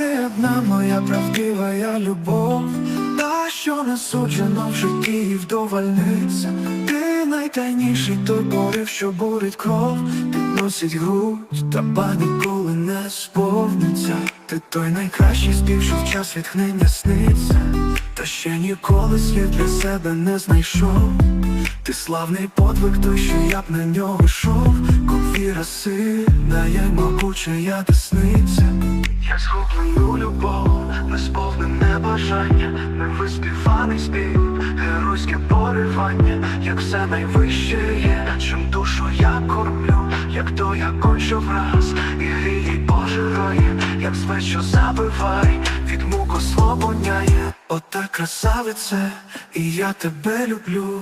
одна моя правдива любов, та що не суджено в житті і вдовольниться. Ти найтайніший той порив, що бурить кров, підносить грудь, та ба ніколи не сповниться. Ти той найкращий спів, що в час відхнення сниться, та ще ніколи слід для себе не знайшов. Ти славний подвиг, той, що я б на нього йшов, Ковіра сильна, я й могуча, я десниця. Я згублену любов, несповнене бажання, невиспіваний спів, геройське поривання, як все найвище є, чим душу я кормлю, як той огонь, що враз, і гріє пожирає, як що забивай, від мук ослабоняє, ота красавице, і я тебе люблю.